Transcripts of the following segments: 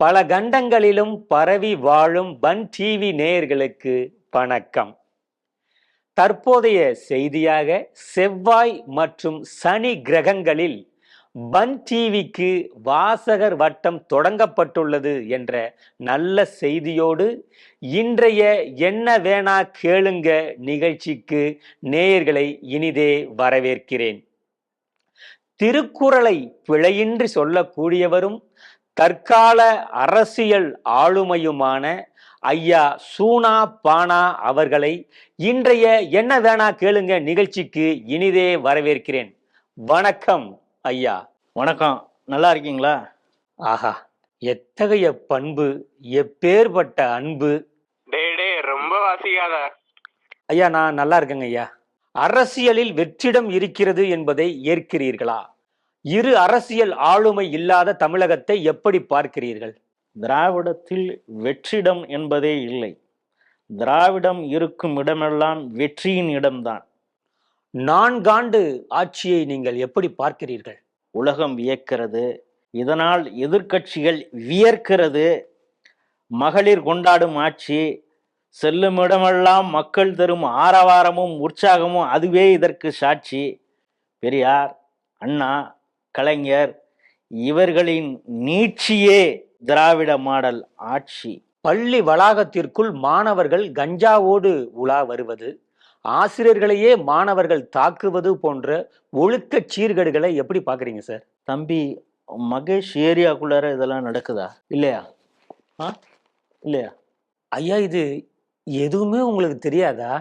பல கண்டங்களிலும் பரவி வாழும் பன் டிவி நேயர்களுக்கு வணக்கம். தற்போதைய செய்தியாக செவ்வாய் மற்றும் சனி கிரகங்களில் பன் டிவிக்கு வாசகர் வட்டம் தொடங்கப்பட்டுள்ளது என்ற நல்ல செய்தியோடு இன்றைய என்ன வேணா கேளுங்க நிகழ்ச்சிக்கு நேயர்களை இனிதே வரவேற்கிறேன். திருக்குறளை பிழையின்றி சொல்லக்கூடியவரும் தற்கால அரசியல் ஆளுமையுமான ஐயா சூனா பானா அவர்களை இன்றைய என்ன வேணா கேளுங்க நிகழ்ச்சிக்கு இனிதே வரவேற்கிறேன். வணக்கம் ஐயா. வணக்கம். நல்லா இருக்கீங்களா? ஆஹா எத்தகைய பண்பு எப்பேற்பட்ட அன்பு. டேய் டேய் ரொம்ப வாசிக்காத. ஐயா நான் நல்லா இருக்கேங்க ஐயா. அரசியலில் வெற்றிடம் இருக்கிறது என்பதை ஏற்கிறீர்களா? இரு அரசியல் ஆளுமை இல்லாத தமிழகத்தை எப்படி பார்க்கிறீர்கள்? திராவிடத்தில் வெற்றிடம் என்பதே இல்லை. திராவிடம் இருக்கும் இடமெல்லாம் வெற்றியின் இடம்தான். நான்காண்டு ஆட்சியை நீங்கள் எப்படி பார்க்கிறீர்கள்? உலகம் வியக்கிறது இதனால் எதிர்க்கட்சிகள் வியர்க்கிறது. மகளிர் கொண்டாடும் ஆட்சி செல்லும் இடமெல்லாம் மக்கள் தரும் ஆரவாரமும் உற்சாகமும் அதுவே இதற்கு சாட்சி. பெரியார் அண்ணா கலைஞர் இவர்களின் நீட்சியே திராவிட மாடல் ஆட்சி. பள்ளி வளாகத்திற்குள் மாணவர்கள் கஞ்சாவோடு உலா வருவது ஆசிரியர்களையே மாணவர்கள் தாக்குவது போன்ற ஒழுக்க சீர்கேடுகளை எப்படி பாக்குறீங்க சார்? தம்பி மகேஷ் ஏரியாக்குள்ளார இதெல்லாம் நடக்குதா? இல்லையா? ஆ? இல்லையா? ஐயா இது எதுவுமே உங்களுக்கு தெரியாதா?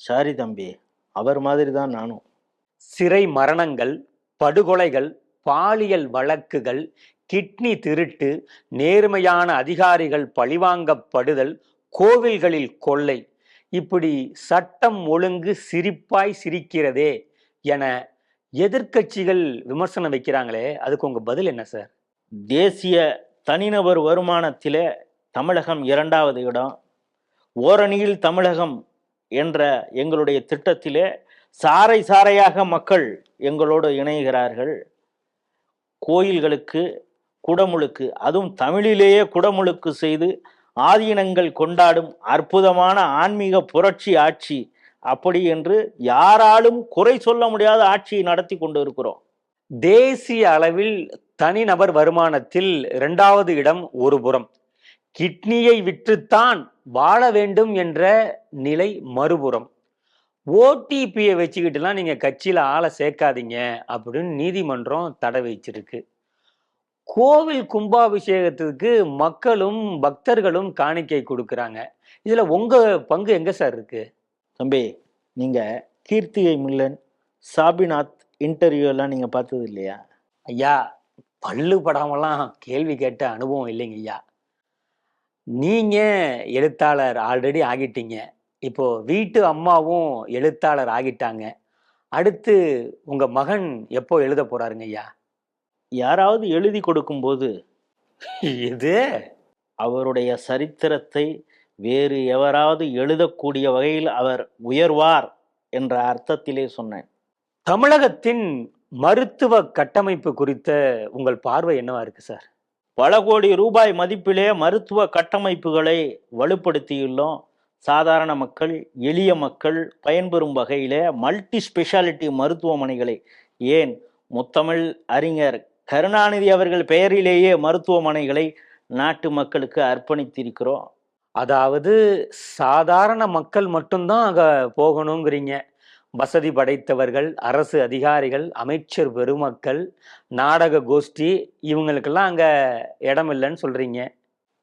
சாரி தம்பி அவர் மாதிரி தான் நானும். சிறை மரணங்கள் படுகொலைகள் பாலியல் வழக்குகள் கிட்னி திருட்டு நேர்மையான அதிகாரிகள் பழிவாங்கப்படுதல் கோவில்களில் கொள்ளை. இப்படி சட்டம் ஒழுங்கு சிரிப்பாய் சிரிக்கிறதே என எதிர்க்கட்சிகள் விமர்சனம் வைக்கிறாங்களே அதுக்கு உங்கள் பதில் என்ன சார்? தேசிய தனிநபர் வருமானத்தில் தமிழகம் இரண்டாவது இடம் ஓரணியில் தமிழகம் என்ற எங்களுடைய திட்டத்திலே சாறை சாறையாக மக்கள் எங்களோடு இணைகிறார்கள். கோயில்களுக்கு குடமுழுக்கு அதுவும் தமிழிலேயே குடமுழுக்கு செய்து ஆதீனங்கள் கொண்டாடும் அற்புதமான ஆன்மீக புரட்சி ஆட்சி அப்படி என்று யாராலும் குறை சொல்ல முடியாத ஆட்சியை நடத்தி கொண்டு இருக்கிறோம். தேசிய அளவில் தனிநபர் வருமானத்தில் இரண்டாவது இடம் ஒரு புறம். கிட்னியை விற்றுத்தான் வாழ வேண்டும் என்ற நிலை மறுபுறம். ஓடிபியை வச்சுக்கிட்டுலாம் நீங்க கட்சியில ஆளை சேர்க்காதீங்க அப்படின்னு நீதிமன்றம் தடை வச்சிருக்கு. கோவில் கும்பாபிஷேகத்துக்கு மக்களும் பக்தர்களும் காணிக்கை கொடுக்கறாங்க. இதுல உங்க பங்கு எங்க சார் இருக்கு? தம்பி நீங்க கீர்த்திகை மில்லன் சாபிநாத் இன்டர்வியூ எல்லாம் நீங்க பார்த்தது இல்லையா? ஐயா பல்லு படாமலாம் கேள்வி கேட்ட அனுபவம் இல்லைங்க ஐயா. நீங்க எழுத்தாளர் ஆல்ரெடி ஆகிட்டீங்க. இப்போ வீட்டு அம்மாவும் எழுத்தாளர் ஆகிட்டாங்க. அடுத்து உங்க மகன் எப்போ எழுத போறாருங்க ஐயா? யாராவது எழுதி கொடுக்கும்போது இது? அவருடைய சரித்திரத்தை வேறு எவராவது எழுதக்கூடிய வகையில் அவர் உயர்வார் என்ற அர்த்தத்திலே சொன்னேன். தமிழகத்தின் மருத்துவ கட்டமைப்பு குறித்த உங்கள் பார்வை என்னவா இருக்கு சார்? பல கோடி ரூபாய் மதிப்பிலே மருத்துவ கட்டமைப்புகளை வலுப்படுத்தியுள்ளோம். சாதாரண மக்கள் எளிய மக்கள் பயன்பெறும் வகையில் மல்டி ஸ்பெஷாலிட்டி மருத்துவமனைகளை. ஏன்? முத்தமிழ் அறிஞர் கருணாநிதி அவர்கள் பெயரிலேயே மருத்துவமனைகளை நாட்டு மக்களுக்கு அர்ப்பணித்திருக்கிறோம். அதாவது சாதாரண மக்கள் மட்டும்தான் அங்கே போகணுங்கிறீங்க. வசதி படைத்தவர்கள் அரசு அதிகாரிகள் அமைச்சர் பெருமக்கள் நாடக கோஷ்டி இவங்களுக்கெல்லாம் அங்கே இடம் இல்லைன்னு சொல்கிறீங்க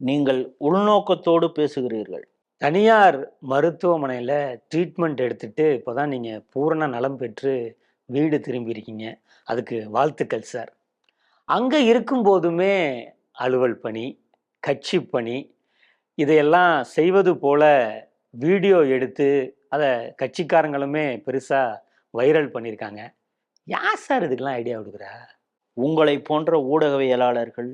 நீங்கள் உள்நோக்கத்தோடு பேசுகிறீர்கள். தனியார் மருத்துவமனையில் ட்ரீட்மெண்ட் எடுத்துட்டு இப்போதான் நீங்கள் பூரண நலம் பெற்று வீடு திரும்பியிருக்கீங்க. அதுக்கு வாழ்த்துக்கள் சார். அங்கே இருக்கும்போதுமே அலுவல் பணி கட்சி பணி இதையெல்லாம் செய்வது போல வீடியோ எடுத்து அதை கட்சிக்காரங்களுமே பெருசாக வைரல் பண்ணியிருக்காங்க. யார் சார் இதுக்கெல்லாம் ஐடியா கொடுக்குறா? உங்களை போன்ற ஊடகவியலாளர்கள்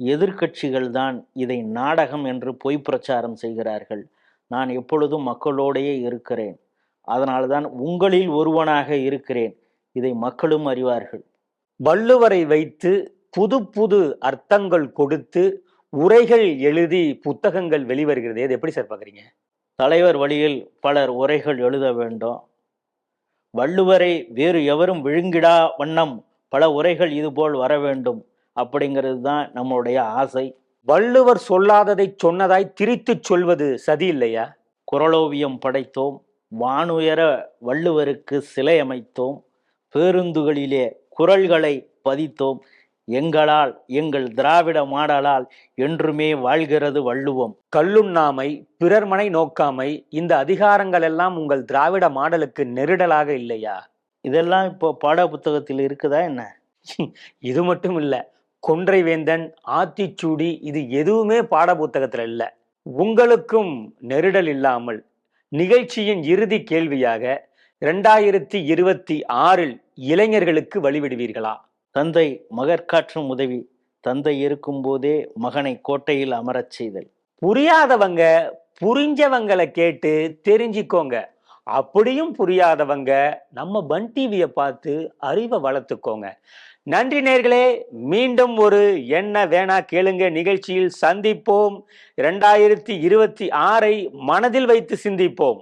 எதிர்கட்சிகள் தான் இதை நாடகம் என்று பொய் பிரச்சாரம் செய்கிறார்கள். நான் எப்பொழுதும் மக்களோடையே இருக்கிறேன். அதனால்தான் உங்களில் ஒருவனாக இருக்கிறேன். இதை மக்களும் அறிவார்கள். வள்ளுவரை வைத்து புது புது அர்த்தங்கள் கொடுத்து உரைகள் எழுதி புத்தகங்கள் வெளிவருகிறது. அது எப்படி சார் பார்க்குறீங்க? தலைவர் வழியில் பலர் உரைகள் எழுத வேண்டும். வள்ளுவரை வேறு எவரும் விழுங்கிடா வண்ணம் பல உரைகள் இதுபோல் வர வேண்டும். அப்படிங்கிறது தான் நம்மளுடைய ஆசை. வள்ளுவர் சொல்லாததை சொன்னதாய் திரித்துச் சொல்வது சதி இல்லையா? குரலோவியம் படைத்தோம் வானுயர வள்ளுவருக்கு சிலை அமைத்தோம் பேருந்துகளிலே குரல்களை பதித்தோம் எங்களால் எங்கள் திராவிட மாடலால் என்றுமே வாழ்கிறது வள்ளுவம். கல்லுண்ணாமை பிறர்மனை நோக்காமை இந்த அதிகாரங்கள் எல்லாம் உங்கள் திராவிட மாடலுக்கு நெருடலாக இல்லையா? இதெல்லாம் இப்போ பாட புத்தகத்தில் இருக்குதா என்ன? இது மட்டும் இல்ல கொன்றை வேந்தன் ஆத்திச்சூடி இது எதுவுமே பாட புத்தகத்துல இல்ல. உங்களுக்கும் நெருடல் இல்லாமல் நிகழ்ச்சியின் இறுதி கேள்வியாக இரண்டாயிரத்தி இருபத்தி ஆறில் இளைஞர்களுக்கு வழிவிடுவீர்களா? தந்தை மகற்காற்றும் உதவி தந்தை இருக்கும்போதே மகனை கோட்டையில் அமரச் செய்தல். புரியாதவங்க புரிஞ்சவங்களை கேட்டு தெரிஞ்சுக்கோங்க. அப்படியும் புரியாதவங்க நம்ம பன் டிவியை பார்த்து அறிவை வளர்த்துக்கோங்க. நன்றி நேர்களே மீண்டும் ஒரு என்ன வேணா கேளுங்க நிகழ்ச்சியில் சந்திப்போம். இரண்டாயிரத்தி இருபத்தி ஆறை மனதில் வைத்து சிந்திப்போம்.